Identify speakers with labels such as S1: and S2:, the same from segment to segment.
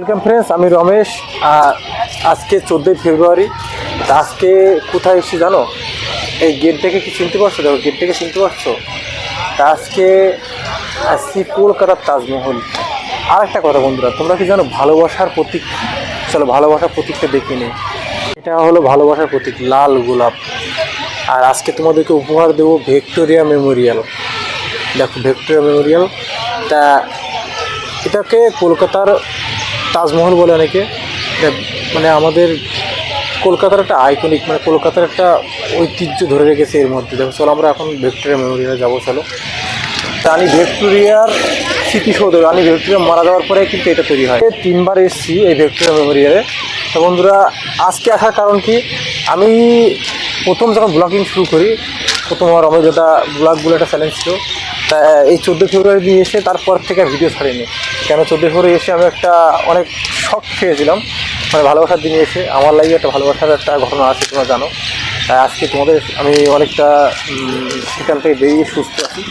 S1: Welcome friends আমি রমেশ, আর আজকে চোদ্দোই ফেব্রুয়ারি। আজকে কোথায় এসেছি জানো? এই গেট দেখে কি চিনতে পারছ? দেখো গেট দেখে চিনতে পারছ? তা আজকে আসছি কলকাতার তাজমহল। আর একটা কথা বন্ধুরা, তোমরা কি জানো ভালোবাসার প্রতীক? চলো, ভালোবাসার প্রতীকটা দেখে নিই। এটা হলো ভালোবাসার প্রতীক, লাল গোলাপ। আর আজকে তোমাদেরকে উপহার দেবো ভিক্টোরিয়া মেমোরিয়াল। দেখো, ভিক্টোরিয়া মেমোরিয়াল। তা এটাকে কলকাতার তাজমহল বলে অনেকে মানে আমাদের কলকাতার একটা আইকনিক মানে কলকাতার একটা ঐতিহ্য ধরে রেখেছে এর মধ্যে। দেখো, চলো আমরা এখন ভিক্টোরিয়া মেমোরিয়ালে যাব, চলো। রানী ভিক্টোরিয়ার স্মৃতিসৌধ রানী ভিক্টোরিয়া মারা যাওয়ার পরে কিন্তু এটা তৈরি হয়। তিনবার এসেছি এই ভিক্টোরিয়া মেমোরিয়ালে তো বন্ধুরা, আজকে আসার কারণ কি? আমি প্রথম যখন ব্লগিং শুরু করি, প্রথম আমার অভিজ্ঞতা ব্লগগুলো একটা চ্যালেঞ্জ ছিল। তা এই চোদ্দ ফেব্রুয়ারি দিয়ে এসে তারপর থেকে ভিডিও ছাড়িনি। কেন চোদ্দ ফেব্রুয়ারি এসে আমি একটা অনেক শখ খেয়েছিলাম মানে ভালোবাসার দিনে এসে। আমার লাগে একটা ভালোবাসার একটা ঘটনা আছে, তোমরা জানো। আজকে তোমাদের আমি অনেকটা সেখান থেকে বেরিয়ে সুস্থ আছি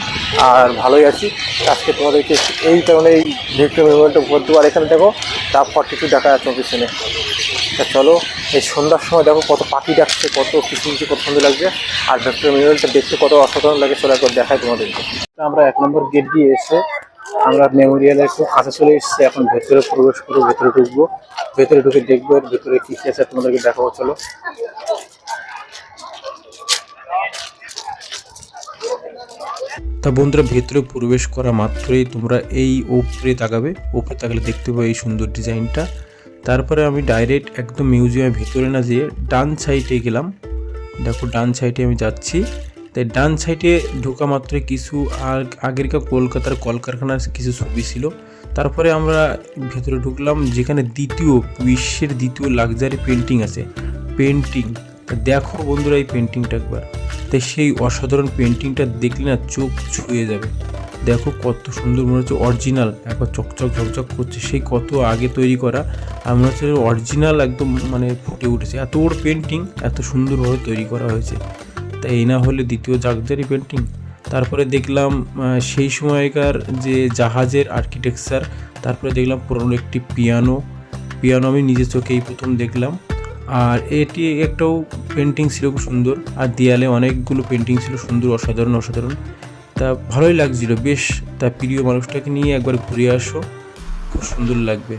S1: আর ভালোই আছি। আজকে তোমাদেরকে এই কারণে এই ভিক্টোর মেমোরিয়ালটা উপর দেবো। আর এখানে দেখো তা ফর্টি টু দেখা যাচ্ছে পিছনে। তা চলো, এই সন্ধ্যার সময় দেখো কত পাখি ডাকছে, কত কিচিমিচি কত সুন্দর লাগছে। আর ভিক্টোর মেমোরিয়ালটা দেখতে কত অসাধারণ লাগে, চলে একবার দেখায় তোমাদেরকে। আমরা এক নম্বর গেট দিয়ে এসে আমরা মেমোরিয়ালে একটু কাছে চলে এসেছি। এখন ভেতরে প্রবেশ করব, ভেতরে ঢুকবো। ভেতরে ঢুকে দেখব, ভেতরে কী কী আছে তোমাদেরকে দেখাবো, চলো।
S2: তা বন্ধুরা, ভেতরে প্রবেশ করা মাত্রই তোমরা এই ওপরে তাকাবে। ওপরে তাকালে দেখতে পাবে এই সুন্দর ডিজাইনটা। তারপরে আমি ডাইরেক্ট একদম মিউজিয়ামের ভেতরে না যেয়ে ডান সাইডে গেলাম। দেখো, ডান সাইডে আমি যাচ্ছি। তাই ডান সাইডে ঢোকা মাত্র কিছু আর আগেরকার কলকাতার কলকারখানার কিছু ছবি ছিল। তারপরে আমরা ভেতরে ঢুকলাম, যেখানে দ্বিতীয়, বিশ্বের দ্বিতীয় লাক্সারি পেন্টিং আছে। পেন্টিং দেখো বন্ধুরা এই পেন্টিংটা একবার। তাই সেই অসাধারণ পেন্টিংটা দেখলে না চোখ ছুঁয়ে যাবে। দেখো কত সুন্দর মনে হচ্ছে অরিজিনাল একবার চকচক ঝকঝক করছে, সেই কত আগে তৈরি করা, আর মনে হচ্ছে অরিজিনাল একদম মানে ফুটে উঠেছে। এত বড় পেন্টিং এত সুন্দরভাবে তৈরি করা হয়েছে। তাই এই না হলে দ্বিতীয় জাগজারি পেন্টিং তারপরে দেখলাম সেই সময়কার যে জাহাজের আর্কিটেকচার তারপরে দেখলাম পুরনো একটি পিয়ানো পিয়ানো আমি নিজের চোখেই প্রথম দেখলাম। আর এটি একটাও পেন্টিং ছিল খুব সুন্দর। আর দেয়ালে অনেকগুলো পেন্টিং ছিল সুন্দর, অসাধারণ অসাধারণ। তা ভালোই লাগছিল, বেশ। তা প্রিয় মানুষটাকে নিয়ে একবার ঘুরে আসো, খুব সুন্দর লাগবে।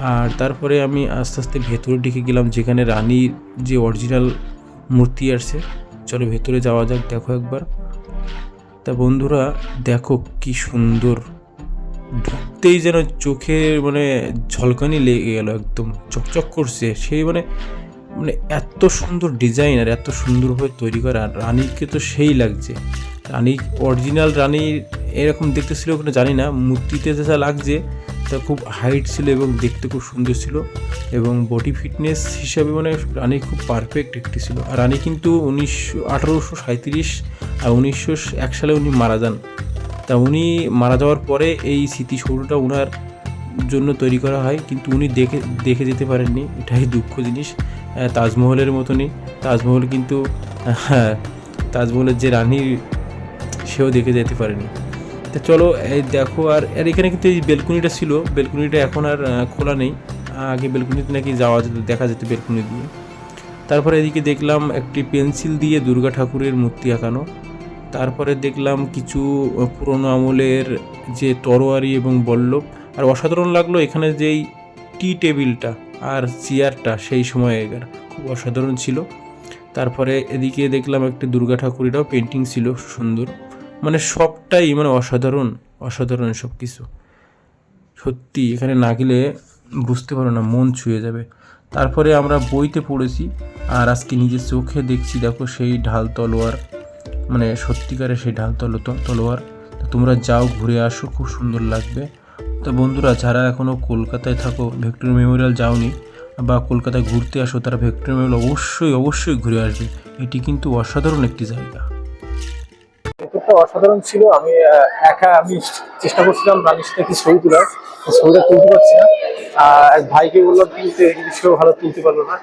S2: আর তারপরে আমি আস্তে আস্তে ভেতরে ঢুকে গেলাম, যেখানে রানীর যে অরিজিনাল মূর্তি আসছে চলো ভেতরে যাওয়া যাক, দেখো একবার। তা বন্ধুরা, দেখো কি সুন্দর। ঢুকতেই যেন চোখে মানে ঝলকানি লেগে গেল একদম, চকচক করছে। সেই মানে মানে এত সুন্দর ডিজাইন আর এত সুন্দরভাবে তৈরি করা রানীকে তো সেই লাগছে। রানী অরিজিনাল রানীর এরকম দেখতে ছিল কিনা জানি না, মূর্তিতে যা লাগছে, তা খুব হাইট ছিল এবং দেখতে খুব সুন্দর ছিল। এবং বডি ফিটনেস হিসাবে মানে রানী খুব পারফেক্ট একটি ছিল। আর রানী কিন্তু উনিশশো আঠারোশো সাঁত্রিশ আর উনিশশো এক সালে উনি মারা যান। তা উনি মারা যাওয়ার পরে এই স্মৃতিসৌধটা ওনার জন্য তৈরি করা হয়, কিন্তু উনি দেখে দেখে যেতে পারেননি। এটাই দুঃখ জিনিস। তাজমহলের মতনই। তাজমহল কিন্তু হ্যাঁ তাজমহলের যে রানী, সেও দেখে যেতে পারেনি। তা চলো, এই দেখো, আর আর এখানে কিন্তু এই বেলকুনিটা ছিল। বেলকুনিটা এখন আর খোলা নেই। আগে বেলকুনিতে নাকি যাওয়া যেত, দেখা যেত বেলকুনি দিয়ে। তারপরে এদিকে দেখলাম একটি পেন্সিল দিয়ে দুর্গা ঠাকুরের মূর্তি আঁকানো। তারপরে দেখলাম কিছু পুরনো আমলের যে তরোয়ারি এবং বল্লভ। আর অসাধারণ লাগল এখানে যেই টি টেবিলটা। আর চেয়ারটা সেই সময়ের খুব অসাধারণ ছিল। তারপরে এদিকে দেখলাম একটি দুর্গা ঠাকুরেরও পেন্টিং ছিল সুন্দর। মানে সবটাই মানে অসাধারণ অসাধারণ সব কিছু সত্যি, এখানে না গেলে বুঝতে পারো না, মন ছুঁয়ে যাবে। তারপরে আমরা বইতে পড়েছি আর আজকে নিজের চোখে দেখছি, দেখো সেই ঢাল তলোয়ার। মানে সত্যিকারে সেই ঢাল তলো, তলোয়ার। তোমরা যাও ঘুরে আসো, খুব সুন্দর লাগবে। তো বন্ধুরা, যারা এখনও কলকাতায় থাকো ভিক্টোরিয়া মেমোরিয়াল যাওনি, বা কলকাতায় ঘুরতে আসো, তারা ভিক্টোরিয়া মেমোরিয়াল অবশ্যই অবশ্যই ঘুরে আসবে। এটি কিন্তু অসাধারণ একটি জায়গা।
S1: অসাধারণ ছিল, আমি একা আমি চেষ্টা করছিলাম রানীর সাথে ছবি তোলার। ছবিটা তুলতে পারছি না। আর ভাইকে বললাম তুলতে সেও ভালো তুলতে পারল না।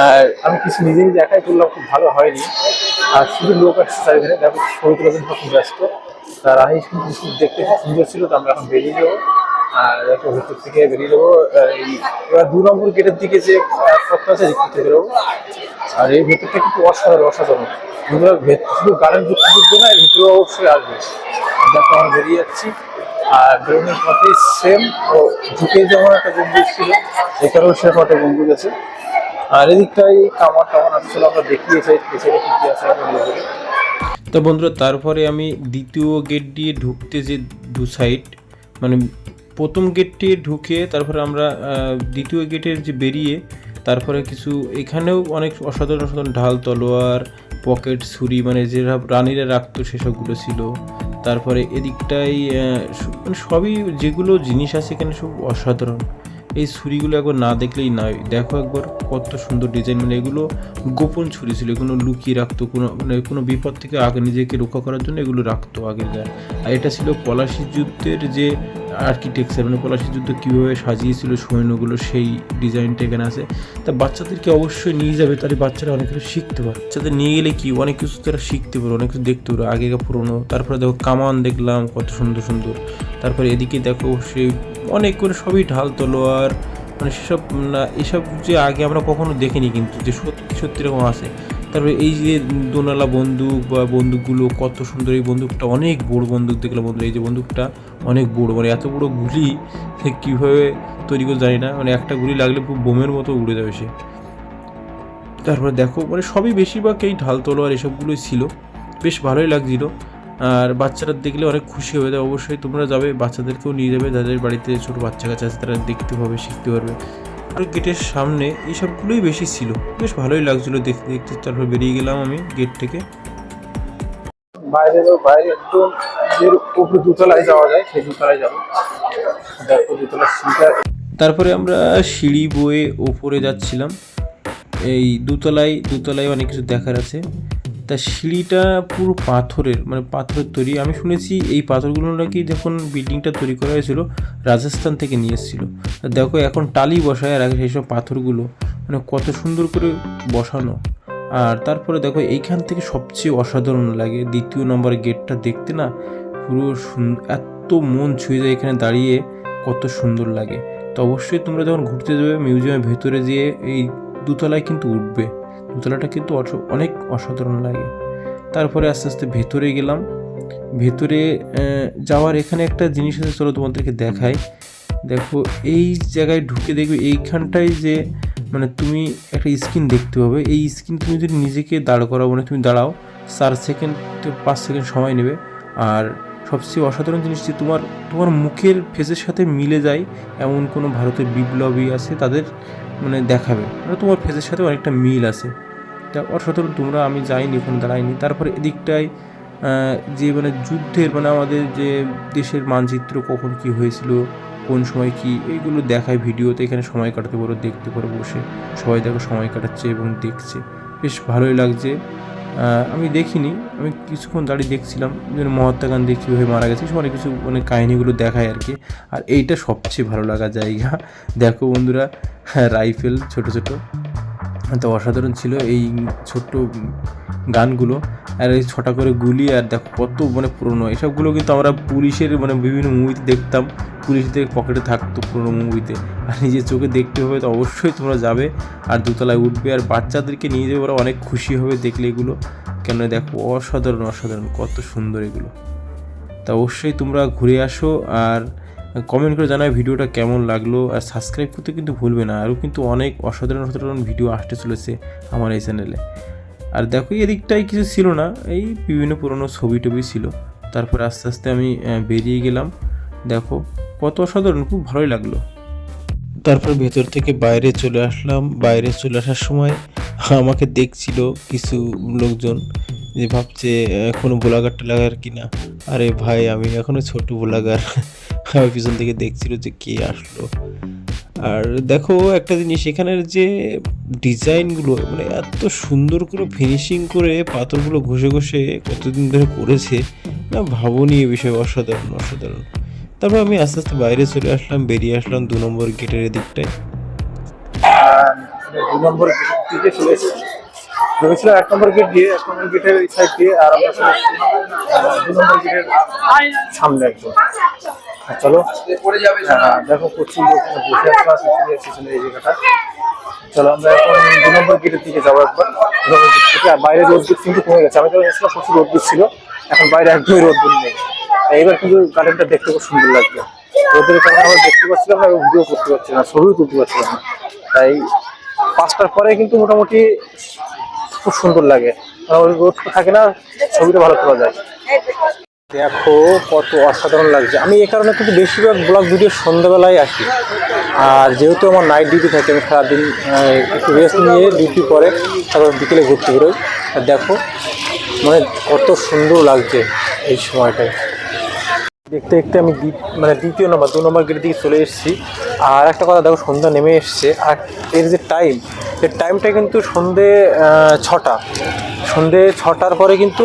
S1: আর আমি কিছু নিজে নিজে একাই তুললাম, খুব ভালো হয়নি। আর শুধু লোক আসছে চারিধারে দেখো, ছবি তোলার জন্য খুব ব্যস্ত। তা রানী কিন্তু দেখতে খুব সুন্দর ছিল, তো আমরা এখন বেরিয়ে যাব। আর দেখো ভিতর থেকে বেরিয়ে যাব। এবার দু নম্বর গেটের দিকে যে পথটা আছে দেখতে বেরোবো। আর এই ভেতরটা কিন্তু অসাধারণ অসাধারণ। ভেত- শুধু গার্ডেন ঢুকতে ঢুকবে না ভিতরে অবশ্যই আসবে। দেখো আমরা বেরিয়ে যাচ্ছি। আর বেরোনোর পথেই সেম ও ঢুকে যেমন একটা গম্বুজ ছিল, এখানেও সেরকম একটা গম্বুজ আছে আর এদিকটাই কামার টামার আসলে আমরা দেখিয়েছি পেছনে কি আছে।
S2: তো বন্ধুরা, তারপরে আমি দ্বিতীয় গেট দিয়ে ঢুকতে যে দু সাইড মানে প্রথম গেটটি ঢুকে তারপরে আমরা দ্বিতীয় গেটের যে বেরিয়ে তারপরে কিছু, এখানেও অনেক অসাধারণ অসাধারণ ঢাল, তলোয়ার পকেট ছুরি মানে যেসব রানীরা রাখতো সেসবগুলো ছিল। তারপরে এদিকটাই মানে সবই যেগুলো জিনিস আছে এখানে সব অসাধারণ। এই ছুরিগুলো একবার না দেখলেই নয়। দেখো একবার কত সুন্দর ডিজাইন মানে এগুলো গোপন ছুরি ছিল, এগুলো লুকিয়ে রাখতো, কোনো মানে কোনো বিপদ থেকে আগে নিজেকে রক্ষা করার জন্য এগুলো রাখতো আগেকার আর এটা ছিল পলাশি যুদ্ধের যে আর্কিটেকচার মানে পলাশি যুদ্ধ কীভাবে সাজিয়েছিল, সৈন্যগুলো সেই ডিজাইনটা এখানে আছে। তা বাচ্চাদেরকে অবশ্যই নিয়ে যাবে, তাহলে বাচ্চারা অনেক কিছু শিখতে পারে বাচ্চাদের নিয়ে গেলে কি? অনেক কিছু তারা শিখতে পারে অনেক কিছু দেখতে পারে আগেকার পুরোনো, তারপরে দেখো কামান দেখলাম, কত সুন্দর সুন্দর। তারপরে এদিকে দেখো সেই অনেক করে সবই ঢাল, তলোয়ার মানে সেসব না, এসব যে আগে আমরা কখনো দেখিনি কিন্তু, যে সত্যি সত্যি এরকম আছে। তারপরে এই যে দোনালা বন্দুক বা বন্দুকগুলো, কত সুন্দর এই বন্দুকটা, অনেক বড় বন্দুক দেখলাম বন্ধু এই যে বন্দুকটা অনেক বড় মানে এত বড় গুলি সে কীভাবে তৈরি করে জানি না মানে একটা গুলি লাগলে পুরো বোমের মতো উড়ে যাবে সে। তারপরে দেখো মানে সবই বেশিরভাগ এই ঢাল তলোয়ার এসবগুলোই ছিল, বেশ ভালোই লাগছিল। আর বাচ্চারা দেখলে অনেক খুশি হবে অবশ্যই তোমরা যাবে, বাচ্চাদেরকেও নিয়ে যাবে, যাদের বাড়িতে ছোটো বাচ্চা কাচ্চা আছে তারা দেখতে পাবে, শিখতে পারবে। গেটের সামনে এই সবগুলোই বেশি ছিল। বেশ ভালোই লাগছিল দেখতে দেখতে। তারপর বেরিয়ে গেলাম আমি গেট থেকে।
S1: বাইরে বাইরে একদম যে উপরে দুতলায় যাওয়া যায় সেই দুতলায় যাব। দেখো দুতলার সিঁড়িটা।
S2: তারপরে আমরা সিঁড়ি বয়ে ওপরে যাচ্ছিলাম। এই দুতলায় দুতলায় অনেক কিছু দেখার আছে। তা সিঁড়িটা পুরো পাথরের মানে পাথরের তৈরি। আমি শুনেছি এই পাথরগুলো নাকি যখন বিল্ডিংটা তৈরি করা হয়েছিল, রাজস্থান থেকে নিয়ে এসেছিল। তা দেখো এখন টালি বসায় আর আগে সেই সব পাথরগুলো মানে কত সুন্দর করে বসানো। আর তারপরে দেখো এইখান থেকে সবচেয়ে অসাধারণ লাগে, দ্বিতীয় নম্বর গেটটা দেখতে না পুরো এত মন ছুঁয়ে যায় এখানে দাঁড়িয়ে, কত সুন্দর লাগে। তো অবশ্যই তোমরা যখন ঘুরতে যাবে মিউজিয়ামের ভেতরে যেয়ে এই দুতলায় কিন্তু উঠবে। দোতলাটা কিন্তু অনেক অসাধারণ লাগে। তারপরে আস্তে আস্তে ভেতরে গেলাম। ভেতরে যাওয়ার এখানে একটা জিনিস আছে, চলো তোমাদেরকে দেখাই। দেখো, এই জায়গায় ঢুকে দেখবে এইখানটায় যে মানে তুমি একটা স্ক্রিন দেখতে পাবে। এই স্ক্রিন তুমি যদি নিজেকে দাঁড় করাও মানে তুমি দাঁড়াও, চার সেকেন্ড পাঁচ সেকেন্ড সময় নেবে। আর সবচেয়ে অসাধারণ জিনিস যে তোমার তোমার মুখের ফেসের সাথে মিলে যায় এমন কোনো ভারতের বিপ্লবী আছে, তাদের মানে দেখাবে। মানে তোমার ফেসের সাথে অনেকটা মিল আছে। তা অসতর তোমরা, আমি যাইনি ওখানে দাঁড়াইনি। তারপরে এদিকটায় যে মানে যুদ্ধের মানে আমাদের যে দেশের মানচিত্র, কখন কি হয়েছিল, কোন সময় কি, এইগুলো দেখায় ভিডিওতে। এখানে সময় কাটাতে পারো, দেখতে পারো বসে। সবাই দেখো সময় কাটাচ্ছে এবং দেখছে। বেশ ভালোই লাগছে। আমি দেখিনি। আমি কিছুক্ষণ দাঁড়িয়ে দেখছিলাম যেন মহাত্মা গান্ধী কীভাবে মারা গেছে সব অনেক কিছু মানে কাহিনিগুলো দেখায় আর কি। আর এইটা সবচেয়ে ভালো লাগা জায়গা। দেখো বন্ধুরা রাইফেল ছোট ছোট। তো অসাধারণ ছিল এই ছোট্ট গানগুলো, আর এই ছটা করে গুলি, আর দেখো কত মানে পুরনো। এসবগুলো কিন্তু আমরা পুলিশের মানে বিভিন্ন মুভিতে দেখতাম। পুলিশদের পকেটে থাকতো পুরনো মুভিতে আর নিজের চোখে দেখতে হবে তো অবশ্যই তোমরা যাবে, আর দোতলায় উঠবে। আর বাচ্চাদেরকে নিয়ে যাবে, ওরা অনেক খুশি হবে দেখলে এগুলো। কেন দেখো অসাধারণ অসাধারণ, কত সুন্দর এগুলো। তা অবশ্যই তোমরা ঘুরে আসো, আর কমেন্ট করে জানায় ভিডিওটা কেমন লাগল। আর সাবস্ক্রাইব করতে কিন্তু ভুলবে না। আরও কিন্তু অনেক অসাধারণ অসাধারণ ভিডিও আসতে চলেছে আমার এই চ্যানেলে আর দেখো এদিকটাই কিছু ছিল না, এই বিভিন্ন পুরনো ছবি টবি ছিল। তারপর আস্তে আস্তে আমি বেরিয়ে গেলাম। দেখো, কত অসাধারণ, খুব ভালোই লাগল। তারপর ভেতর থেকে বাইরে চলে আসলাম। বাইরে চলে আসার সময় আমাকে দেখছিল কিছু লোকজন যে ভাবছে কোনো বোলাগার টোলাগার কিনা আরে ভাই, আমি এখনও ছোট বোলাগার আমার পিছন থেকে দেখছিল যে কে আসলো। আর দেখো একটা জিনিস, এখানের যে ডিজাইনগুলো মানে এত সুন্দর করে ফিনিশিং করে পাথরগুলো ঘষে ঘষে কতদিন ধরে করেছে, না ভাবনি এ বিষয়ে, অসাধারণ অসাধারণ। তারপর আমি আস্তে আস্তে বাইরে চলে আসলাম, বেরিয়ে আসলাম দু নম্বর গেটের দিকটায়
S1: দু নম্বর চলে এসেছি। ভেবেছিলাম এক নম্বর গেট দিয়ে, এক নম্বর গেটের এই সাইড দিয়ে, আর আমরা দু নম্বর গেটের সামনে একদম। চলো দেখো প্রচুর বসে পিছনে পিছনে এই জায়গাটা। চলো, আমরা এখন দু নম্বর গেটের দিকে যাব একবার। দু নম্বর গেট থেকে আর বাইরে রোদ্দুর কিন্তু কমে গেছে। আমি তো এসেছিলাম প্রচুর রোদ্দুর ছিল, এখন বাইরে একদমই রোদ্দুর নেই। এইবার কিন্তু গার্ডেনটা দেখতে খুব সুন্দর লাগবে রোদের কারণে আমরা দেখতে পাচ্ছিলাম না ভিডিও করতে পারছিলাম না, ছবিও তুলতে পারছিলাম না। তাই পাঁচটার পরে কিন্তু মোটামুটি খুব সুন্দর লাগে। রোদ থাকে না, ছবিটা ভালো তোলা যায়। দেখো কত অসাধারণ লাগছে। আমি এ কারণে কিন্তু বেশিরভাগ ব্লগ ভিডিও সন্ধ্যাবেলায় আসি। আর যেহেতু আমার নাইট ডিউটি থাকে, আমি সারাদিন একটু রেস্ট নিয়ে ডিউটি পরে তারপর বিকেলে ঘুরতে বেরোই। আর দেখো মানে কত সুন্দর লাগছে এই সময়টায়। দেখতে দেখতে আমি মানে দ্বিতীয় নম্বর দু নম্বর গেটের দিকে চলে এসেছি। আর একটা কথা দেখো, সন্ধ্যা নেমে এসছে। আর এর যে টাইম এর টাইমটা কিন্তু সন্ধে ছটা। সন্ধে ছটার পরে কিন্তু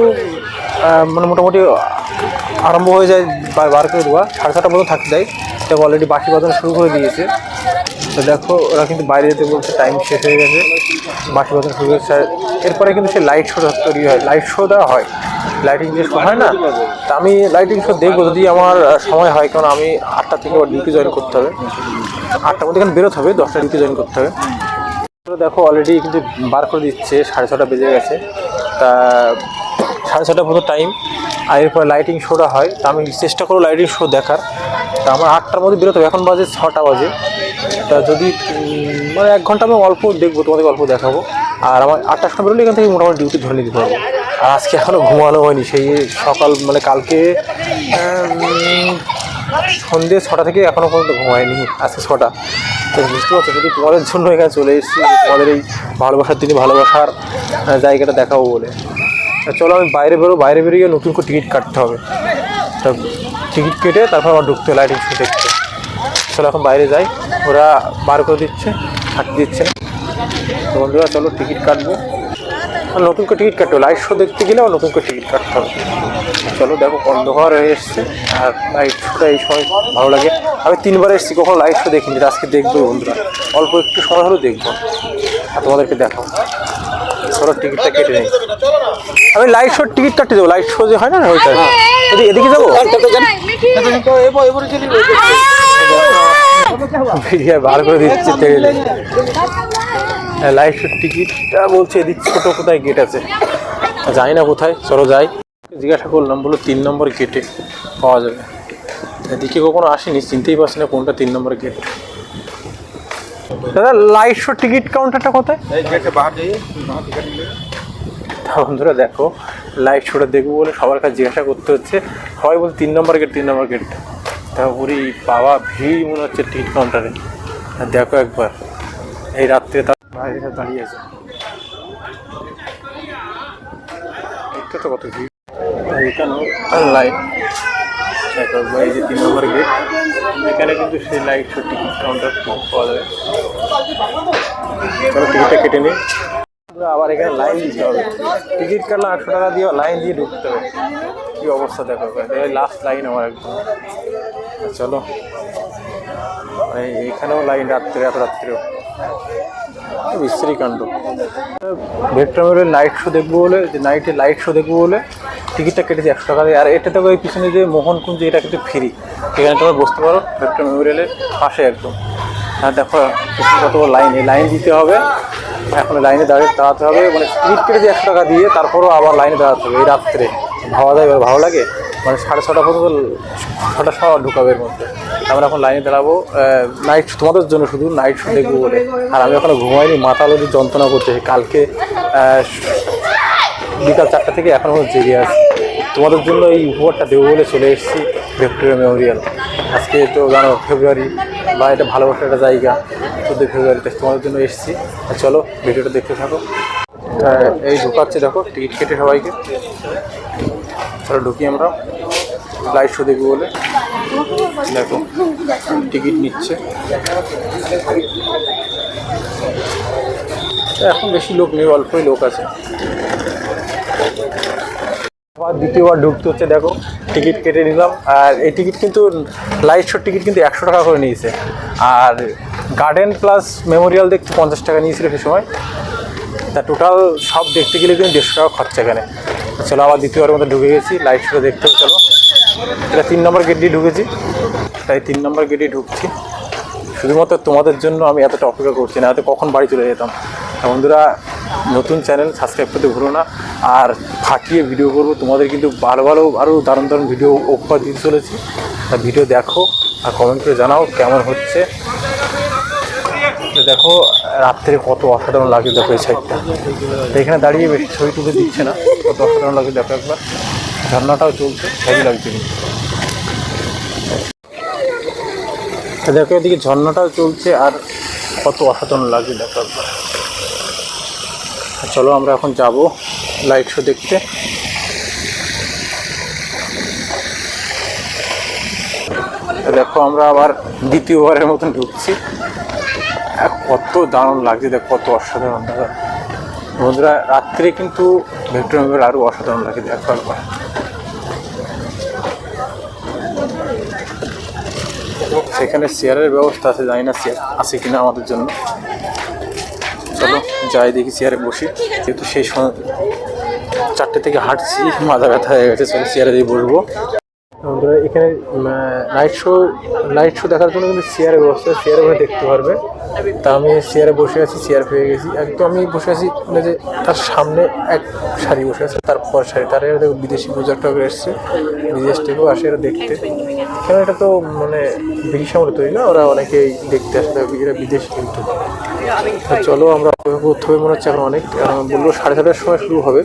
S1: মানে মোটামুটি আরম্ভ হয়ে যায় বার করে দেওয়া। সাড়ে ছটা পর্যন্ত থাকতে দেয়। দেখো অলরেডি বাসি বাজানো শুরু করে দিয়েছে। তো দেখো, ওরা কিন্তু বাইরে যেতে বলছে টাইম শেষ হয়ে গেছে। বাসি বাজানো শুরু হয়েছে এরপরে কিন্তু সে লাইট শো তৈরি হয়। লাইট শো দেওয়া হয়। লাইটিং যে শো হয় না, তা আমি লাইটিং শো দেখব যদি আমার সময় হয়, কারণ আমি আটটা থেকে আবার ডিউটি জয়েন করতে হবে। আটটার মধ্যে এখানে বেরোতে হবে দশটা ডিউটি জয়েন করতে হবে। দেখো অলরেডি কিন্তু বার করে দিচ্ছে, সাড়ে ছটা বেজে গেছে। তা সাড়ে ছটা পর্যন্ত টাইম আর এরপরে লাইটিং শোটা হয়, তা আমি চেষ্টা করব লাইটিং শো দেখার। তা আমার আটটার মধ্যে বেরোতে হবে, এখন বাজে ছটা বাজে। তা যদি মানে এক ঘণ্টা আমি অল্প দেখব তোমাদের অল্প দেখাবো। আর আমার আটটার সময় বেরোলে এখান থেকে মোটামুটি ডিউটি ধরে নিতে পারব। আজকে এখনও ঘুমানো হয়নি, সেই সকাল মানে কালকে সন্ধ্যে ছটা থেকে এখনও পর্যন্ত ঘুমায়নি, আজকে ছটা। তো বুঝতে পারছ শুধু তোমাদের জন্য এখানে চলে এসেছি, তোমাদের এই ভালোবাসার দিনে ভালোবাসার জায়গাটা দেখাবো বলে। চলো, আমি বাইরে বেরো, বাইরে বেরিয়ে গিয়ে নতুন করে টিকিট কাটতে হবে। তা টিকিট কেটে তারপর আমার ঢুকতে লাইটিং শো দেখতে। চলো, এখন বাইরে যাই। ওরা বার করে দিচ্ছে, থাকতে দিচ্ছে তো বন্ধুরা, চলো, টিকিট কাটবো। নতুন করে টিকিট কাটতে হবে লাইট শো দেখতে গেলে আমার নতুন করে টিকিট কাটতে হবে চলো দেখো অন্ধকার হয়ে এসছে আর লাইট শোটা এই সময় ভালো লাগে আমি তিনবার এসেছি কখনো লাইট শো দেখিনি আজকে দেখব বন্ধুরা অল্প একটু সময় হলেও দেখব আর তোমাদেরকে দেখো চলো টিকিটটা কেটে নিই আমি লাইট শোর টিকিট কাটতে যাব লাইট শো যে হয় না ওইটা এদিকে যাব বার করে দিচ্ছে টেবিলে লাইট শোর টিকিটটা বলছে এদিক ছোটো কোথায় গেট আছে। জানি না কোথায় চলো যাই। জিজ্ঞাসা করলাম বলো তিন নম্বর গেটে পাওয়া যাবে। এদিকে কখনো আসেনি চিনতেই পারছি না কোনটা তিন নম্বর গেট দাদা লাইট শো টিকিট কাউন্টারটা কোথায়? তা বন্ধুরা দেখো লাইট শোটা দেখব বলে সবার কাছে জিজ্ঞাসা করতে হচ্ছে। সবাই বলছে তিন নম্বর গেট তিন নম্বর গেট তা ওরে বাবা ভিড় মনে হচ্ছে টিকিট কাউন্টারে দেখো একবার এই রাত্রে বাইরে দাঁড়িয়ে আছে। দেখতে তো কত ভিড় এখানেও লাইট দেখো এই যে তিন নম্বর গেট এখানে কিন্তু সেই লাইট শো টিকিট কাউন্টার পাওয়া যাবে চলো টিকিটটা কেটে নিই। আবার এখানে লাইন দিতে হবে। টিকিট কাটলে আটশো টাকা দিয়ে লাইন দিয়ে ঢুকতে হবে। কী অবস্থা দেখো লাস্ট লাইন আমার একদম। চলো। এই এইখানেও লাইন রাত্রে এত রাত্রেও। বিশ্রী কাণ্ড ভেক্ট্রামের লাইট শো দেখব বলে, যে নাইটে লাইট শো দেখব বলে টিকিটটা কেটেছি একশো টাকা দিয়ে। আর এটা তো ওই পিছনে যে মোহনকুঞ্জ, এটা কিন্তু ফ্রি এখানে তোমরা বসতে পারো ভেক্টর মেমোরিয়ালের পাশে একদম। আর দেখো কত লাইন এই লাইন দিতে হবে। এখন লাইনে দাঁড়িয়ে দাঁড়াতে হবে। মানে টিকিট কেটেছি একশো টাকা দিয়ে, তারপরও আবার লাইনে দাঁড়াতে হবে। এই রাত্রে। ভাবা যায় ভালো লাগে? মানে সাড়ে ছটা পর্যন্ত ছটা সব ঢুকাবে এর মধ্যে। আমরা এখন লাইনে দাঁড়াবো। নাইট তোমাদের জন্য শুধু নাইট শো দেখব। বলে আর আমি এখনও ঘুমাইনি, মাথা লদি যন্ত্রণা করছে। কালকে বিকাল চারটা থেকে এখন পর্যন্ত জেগে আছি। তোমাদের জন্য এই উপহারটা দেবো বলে চলে এসেছি, ভিক্টোরিয়া মেমোরিয়াল। আজকে তো জানো, ফেব্রুয়ারি, বা এটা ভালোবাসার একটা জায়গা। চোদ্দোই ফেব্রুয়ারিতে তোমাদের জন্য এসেছি। চলো, ভিডিওটা দেখতে থাকো। এই ঢুকাচ্ছে, দেখো, টিকিট কেটে সবাইকে। চলো ঢুকি আমরা লাইট শো দেখব বলে। দেখো টিকিট নিচ্ছে। এখন বেশি লোক নেই, অল্পই লোক আছে। আবার দ্বিতীয়বার ঢুকতে হচ্ছে, দেখো টিকিট কেটে নিলাম। আর এই টিকিট কিন্তু লাইট শোর টিকিট কিন্তু একশো টাকা করে নিয়েছে। আর গার্ডেন প্লাস মেমোরিয়াল দেখতে পঞ্চাশ টাকা নিয়েছিল সে সময়। তা টোটাল সব দেখতে গেলে কিন্তু দেড়শো টাকা খরচা এখানে। চলো, আবার দ্বিতীয়বার মধ্যে ঢুকে গেছি। লাইট শো দেখতে চলো। এটা তিন নম্বর গেট দিয়ে ঢুকেছি। তাই তিন নম্বর গেটে ঢুকছি। শুধুমাত্র তোমাদের জন্য আমি এতটা অপেক্ষা করছি না এত কখন বাড়ি চলে যেতাম। বন্ধুরা, নতুন চ্যানেল সাবস্ক্রাইব করতে ভুলো না। আর ফাটিয়ে ভিডিও করব। তোমাদের কিন্তু ভালো আরও দারুণ দারুণ ভিডিও উপহার দিতে চলেছি। তা ভিডিও দেখো আর কমেন্ট করে জানাও কেমন হচ্ছে। দেখো, রাত্রে কত অসাধারণ লাগে দেখো এই সাইডটা এখানে দাঁড়িয়ে বেশি ছবি তুলে দিচ্ছে না। কত অসাধারণ লাগে দেখো একবার ঝর্ণাটাও চলছে লাগছে দেখো, এদিকে ঝর্ণাটাও চলছে আর কত অসাধারণ লাগছে দেখো একবার। চলো আমরা এখন যাব লাইট শো দেখতে। দেখো, আমরা আবার দ্বিতীয়বারের মতন ঢুকছি। কত দারুণ লাগছে, দেখ, কত অসাধারণ, দাদা। বন্ধুরা, রাত্রে কিন্তু ভিক্টোরিয়া আরও অসাধারণ লাগে দেখো একবার সেখানে চেয়ারের ব্যবস্থা আছে, জানি না চেয়ার আছে কিনা আমাদের জন্য। চলো, যাই দেখি চেয়ারে বসি। যেহেতু সেই সময় চারটে থেকে হাঁটছি, মাথা ব্যথা হয়ে গেছে, চলো চেয়ারে দিয়ে বসবো। বন্ধুরা, এখানে নাইট শো নাইট শো দেখার জন্য কিন্তু চেয়ারের ব্যবস্থা চেয়ারে বসে দেখতে পারবে। তা আমি চেয়ারে বসে আছি চেয়ার পেয়ে গেছি। একদম আমি বসে আছি মানে যে তার সামনে এক সারি বসে আছে তারপর সারি তারা দেখো বিদেশি প্রজেক্টর এসছে, বিদেশ থেকেও আসে এরা দেখতে। কেন এটা তো মানে ব্রিটিশ আমলে তৈরি না? ওরা অনেকেই দেখতে আসে। এরা বিদেশি কিন্তু। চলো আমরা অপেক্ষা করতে হবে, মনে হচ্ছে এখন অনেক। বলল সাড়ে ছটার সময় শুরু হবে।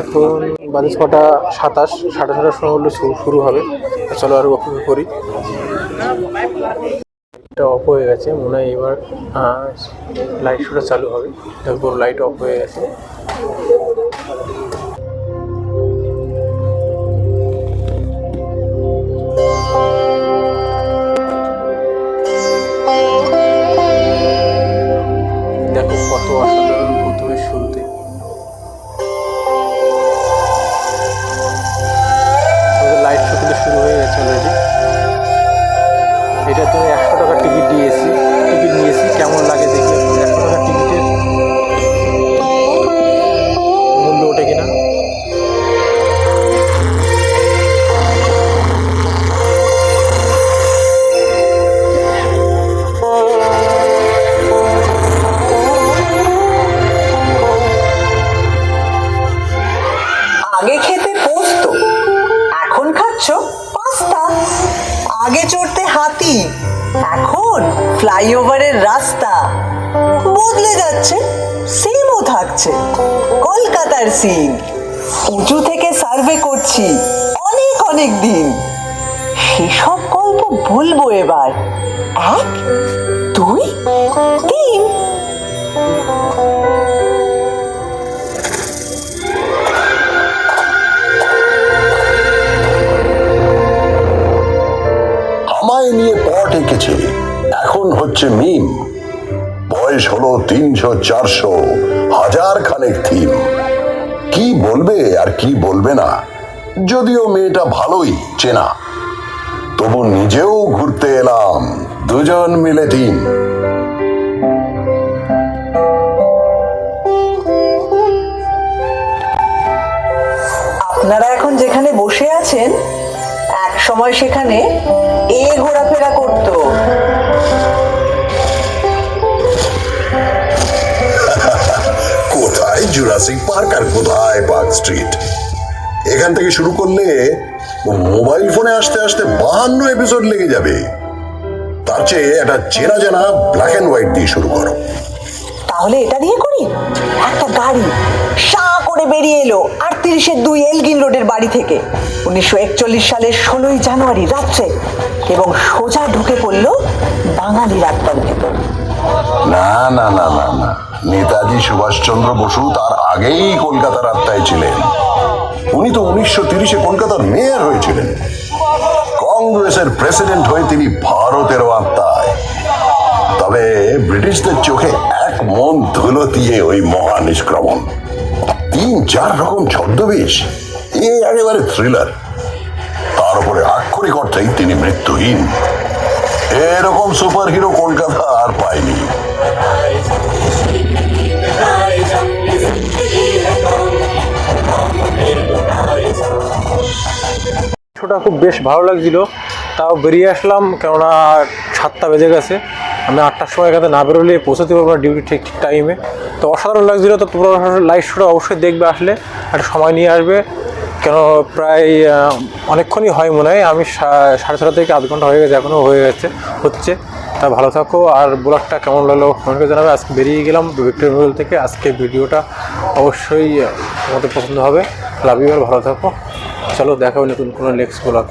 S1: এখন বাজে ছটা সাতাশ, সাড়ে ছটার সময় বলল শুরু হবে। চলো আরও অপেক্ষা করি। এটা অফ হয়ে গেছে, মনে হয় এবার লাইট শোটা চালু হবে। দেখো লাইট অফ হয়ে গেছে। দেখো
S3: অনেক অনেক দিন। সেসব গল্প বলব এবার। এক, দুই, তিন।
S4: আমায় নিয়ে পট এঁকেছে। এখন হচ্ছে মিম। বয়স হলো তিনশো চারশো, হাজার খানেক থিম। কি বলবে আর কি বলবে না? যদিও মেয়েটা ভালোই চেনা তবু নিজেও ঘুরতে এলাম দুজন মিলে দিন।
S3: আপনারা এখন যেখানে বসে আছেন এক সময় সেখানে এ ঘোরাফেরা করত।
S4: কোথায়? জুরাসিক পার্ক আর কোথায় পার্ক স্ট্রিট? এখান থেকে শুরু করলে মোবাইল ফোনে আসতে আসতে বাহান্ন এপিসোড লেগে যাবে। তার চেয়ে একটা চেনা জানা ব্ল্যাক অ্যান্ড হোয়াইট দিয়ে শুরু করো।
S3: তাহলে এটা দিয়ে করি? একটা গাড়ি সা করে বেরিয়ে এলো আটত্রিশের দুই এলগিন রোডের বাড়ি থেকে। উনিশশো একচল্লিশ সালের ষোলোই জানুয়ারি রাত্রে এবং সোজা ঢুকে পড়ল বাঙালি রাস্তার ভেতর।
S4: না না না না না। নেতাজি সুভাষচন্দ্র বসু তার আগেই কলকাতার আত্মায় ছিলেন। উনি তো উনিশশো তিরিশে কলকাতার মেয়র হয়েছিলেন। কংগ্রেসের প্রেসিডেন্ট হয়ে তিনি ভারতেরও আত্মায়। তবে ব্রিটিশদের চোখে এক মন ধুলো দিয়ে ওই মহা নিষ্ক্রমণ। তিন, চার রকম ছদ্মবেশ, এ একেবারে থ্রিলার তার উপরে আক্ষরিক অর্থেই তিনি মৃত্যুহীন। এরকম সুপার হিরো কলকাতা আর পায়নি।
S1: শোটা খুব বেশ ভালো লাগছিল। তাও বেরিয়ে আসলাম কেননা সাতটা বেজে গেছে। আমি আটটার সময় এখানে না বেরোলে পৌঁছাতে পারব না ডিউটি ঠিক ঠিক টাইমে তো অসাধারণ লাগছিল তো তোমরা লাইভ শোটা অবশ্যই দেখবে আসলে একটা সময় নিয়ে আসবে। কেন প্রায় অনেকক্ষণই হয় মনে হয় আমি সাড়ে ছটা থেকে আধ ঘণ্টা হয়ে গেছে এখনও হয়ে গেছে হচ্ছে। তা ভালো থাকো আর ব্লগটা কেমন লাগল কমেন্ট করে জানাবে। আজকে বেরিয়ে গেলাম ভিক্টোরিয়া মেমোরিয়াল থেকে আজকে ভিডিওটা অবশ্যই আহ, তোমাদের পছন্দ হবে। লাভ ইউ আর ভালো থাকো। চলো দেখা হবে নতুন কোনো নেক্সট ব্লগ